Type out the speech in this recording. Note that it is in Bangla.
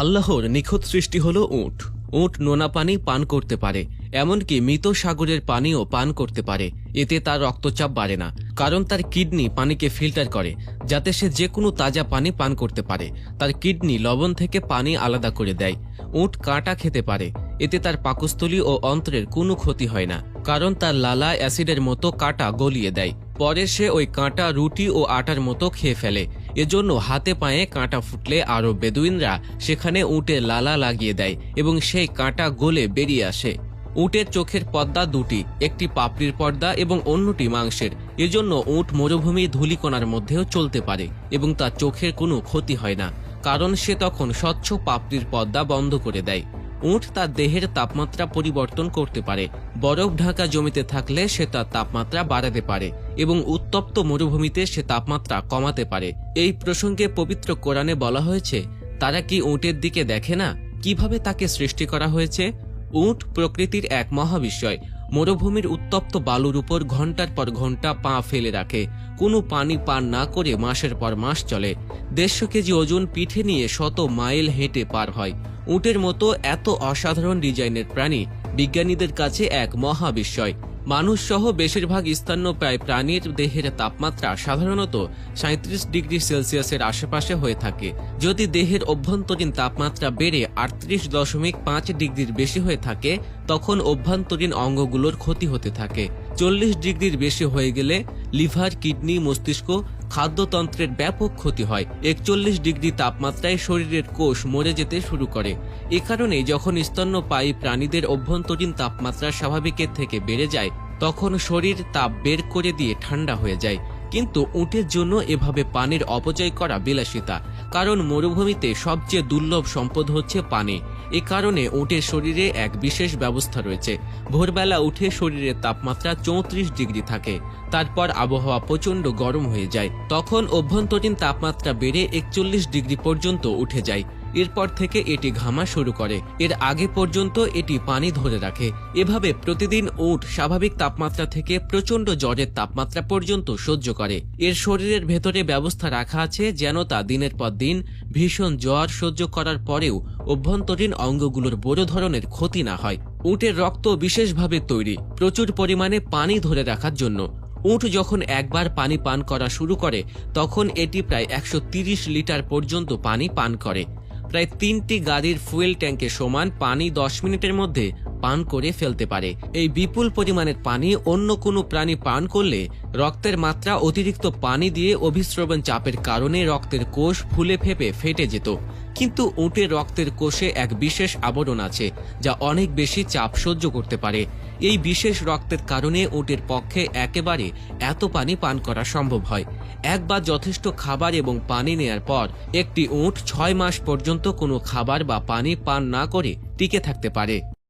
আল্লাহর নিখুঁত সৃষ্টি হল উট। উট নোনা পানি পান করতে পারে, এমনকি মৃত সাগরের পানিও পান করতে পারে। এতে তার রক্তচাপ বাড়ে না, কারণ তার কিডনি পানিকে ফিল্টার করে, যাতে সে যে কোনো তাজা পানি পান করতে পারে। তার কিডনি লবণ থেকে পানি আলাদা করে দেয়। উট কাঁটা খেতে পারে, এতে তার পাকস্থলী ও অন্ত্রের কোনো ক্ষতি হয় না, কারণ তার লালা অ্যাসিডের মতো কাঁটা গলিয়ে দেয়। পরে সে ওই কাঁটা রুটি ও আটার মতো খেয়ে ফেলে এজন্য হাতে পায়ে কাঁটা ফুটলে আরও বেদুইনরা সেখানে উটের লালা লাগিয়ে দেয় এবং সেই কাঁটা গলে বেরিয়ে আসে। উটের চোখের পর্দা দুটি, একটি পাপড়ির পর্দা এবং অন্যটি মাংসের। এজন্য উট মরুভূমি ধূলিকণার মধ্যেও চলতে পারে এবং তার চোখের কোনো ক্ষতি হয় না, কারণ সে তখন স্বচ্ছ পাপড়ির পর্দা বন্ধ করে দেয়। উট তার দেহের তাপমাত্রা পরিবর্তন করতে পারে। বরফ ঢাকা জমিতে থাকলে সে তার তাপমাত্রা বাড়াতে পারে এবং উত্তপ্ত মরুভূমিতে সে তাপমাত্রা কমাতে পারে। এই প্রসঙ্গে পবিত্র কোরআনে বলা হয়েছে, তারা কি উঁটের দিকে দেখে না? কীভাবে তাকে সৃষ্টি করা হয়েছে? উঁট প্রকৃতির এক মহাবিস্ময় মরুভূমির উত্তপ্ত বালুর উপর ঘণ্টার পর ঘণ্টা পা ফেলে রাখে। কোনো পানি পান না করে মাসের পর মাস চলে। দেড়শো কেজি ওজন পিঠে নিয়ে শত মাইল হেঁটে পার হয়। উটের মতো এত অসাধারণ ডিজাইনের প্রাণী বিজ্ঞানীদের কাছে এক মহাবিস্ময়। মানুষ সহ বেশিরভাগ স্তন্যপ্রায় প্রাণীর দেহের তাপমাত্রা সাধারণত সাঁত্রিশ ডিগ্রি সেলসিয়াসের আশেপাশে হয়ে থাকে। যদি দেহের অভ্যন্তরীণ তাপমাত্রা বেড়ে আটত্রিশ দশমিক পাঁচ ডিগ্রির বেশি হয়ে থাকে, তখন অভ্যন্তরীণ অঙ্গগুলোর ক্ষতি হতে থাকে। চল্লিশ ডিগ্রির বেশি হয়ে গেলে লিভার, কিডনি, মস্তিষ্ক খাদ্যতন্ত্রের ব্যাপক ক্ষতি হয়। একচল্লিশ ডিগ্রি তাপমাত্রায় শরীরের কোষ মরে যেতে শুরু করে। এ কারণে যখন স্তন্যপায়ী প্রাণীদের অভ্যন্তরীণ তাপমাত্রা স্বাভাবিকের থেকে বেড়ে যায়, তখন শরীর তাপ বের করে দিয়ে ঠান্ডা হয়ে যায়। কিন্তু উটের জন্য এভাবে পানির অপচয় করা বিলাসিতা, কারণ মরুভূমিতে সবচেয়ে দুর্লভ সম্পদ হচ্ছে পানি। এ কারণে উটের শরীরে এক বিশেষ ব্যবস্থা রয়েছে। ভোরবেলা উঠে শরীরের তাপমাত্রা চৌত্রিশ ডিগ্রি থাকে, তারপর আবহাওয়া প্রচণ্ড গরম হয়ে যায়। তখন অভ্যন্তরীণ তাপমাত্রা বেড়ে একচল্লিশ ডিগ্রি পর্যন্ত উঠে যায়। এরপর থেকে এটি ঘামা শুরু করে। এর আগে পর্যন্ত এটি পানি ধরে রাখে। এভাবে প্রতিদিন উট স্বাভাবিক তাপমাত্রা থেকে প্রচণ্ড জ্বরের তাপমাত্রা পর্যন্ত সহ্য করে। এর শরীরের ভেতরে ব্যবস্থা রাখা আছে যেন তা দিনের পর দিন ভীষণ জ্বর সহ্য করার পরেও অভ্যন্তরীণ অঙ্গগুলোর বড় ধরনের ক্ষতি না হয়। উটের রক্ত বিশেষভাবে তৈরি, প্রচুর পরিমাণে পানি ধরে রাখার জন্য। উট যখন একবার পানি পান করা শুরু করে, তখন এটি প্রায় একশো লিটার পর্যন্ত পানি পান করে। প্রায় তিনটি গাড়ির ফুয়েল ট্যাঙ্কের সমান পানি দশ মিনিটের মধ্যে পান করে ফেলতে পারে। এই বিপুল পরিমাণের পানি অন্য কোনো প্রাণী পান করলে রক্তের মাত্রা অতিরিক্ত পানি দিয়ে অভিস্রবণ চাপের কারণে রক্তের কোষ ফুলে ফেপে ফেটে যেত। কিন্তু উটের রক্তের কোষে এক বিশেষ আবরণ আছে, যা অনেক বেশি চাপ সহ্য করতে পারে। এই বিশেষ রক্তের কারণে ওটের পক্ষে একেবারে এত পানি পান করা সম্ভব হয়। একবার যথেষ্ট খাবার এবং পানি নেয়ার পর একটি উট ছয় মাস পর্যন্ত কোনো খাবার বা পানি পান না করে টিকে থাকতে পারে।